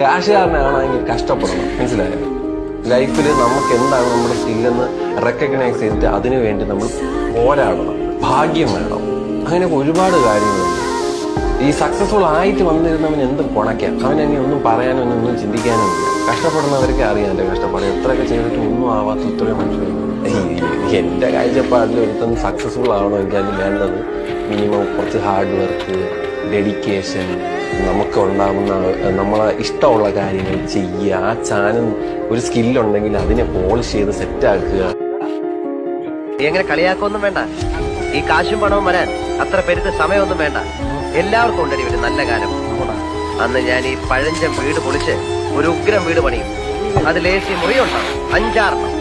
കാശുകാരനാണെങ്കിൽ കഷ്ടപ്പെടണം. മനസ്സിലായോ? ലൈഫിൽ നമുക്ക് എന്താണ് നമ്മുടെ സ്കില്ലെന്ന് റെക്കഗ്നൈസ് ചെയ്തിട്ട് അതിനു വേണ്ടി നമ്മൾ പോരാടണം. ഭാഗ്യം വേണം. അങ്ങനെ ഒരുപാട് കാര്യങ്ങളുണ്ട്. ഈ സക്സസ്ഫുൾ ആയിട്ട് വന്നിരുന്നവൻ എന്ത് കുണയ്ക്കാം എന്നെ ഒന്നും പറയാനോ ഒന്നും ചിന്തിക്കാനോ ഇല്ല. കഷ്ടപ്പെടുന്നവർക്ക് അറിയാമല്ലോ കഷ്ടപ്പാട്. എത്രയൊക്കെ ചെയ്തിട്ട് ഒന്നും ആവാത്ത ഇത്രയും മനുഷ്യരുണ്ട്. എന്റെ കാഴ്ചപ്പാടിൽ ഒരുത്തൻ സക്സസ്ഫുൾ ആവണമെങ്കിൽ അതിന് വേണ്ടത് മിനിമം കുറച്ച് ഹാർഡ് വർക്ക് ഡെഡിക്കേഷൻ നമുക്ക് ഉണ്ടാകുന്ന നമ്മളെ ഇഷ്ടമുള്ള കാര്യങ്ങൾ ചെയ്യുക. ആ ചാനൽ ഒരു സ്കില്ലുണ്ടെങ്കിൽ അതിനെ പോളിഷ് ചെയ്ത് സെറ്റ് ആക്കുക എങ്ങനെ കളിയാക്കൊന്നും വേണ്ട. ഈ കാശും പണവും വരാൻ അത്ര പെരുത്ത സമയമൊന്നും വേണ്ട. എല്ലാവർക്കും ഉണ്ടടി ഒരു നല്ല കാലം അന്ന് ഞാൻ ഈ പഴഞ്ചൻ വീട് പൊളിച്ച് ഒരു ഉഗ്രം വീട് പണിയും. സി മുറിയുണ്ടാവും അഞ്ചാറെണ്ണം.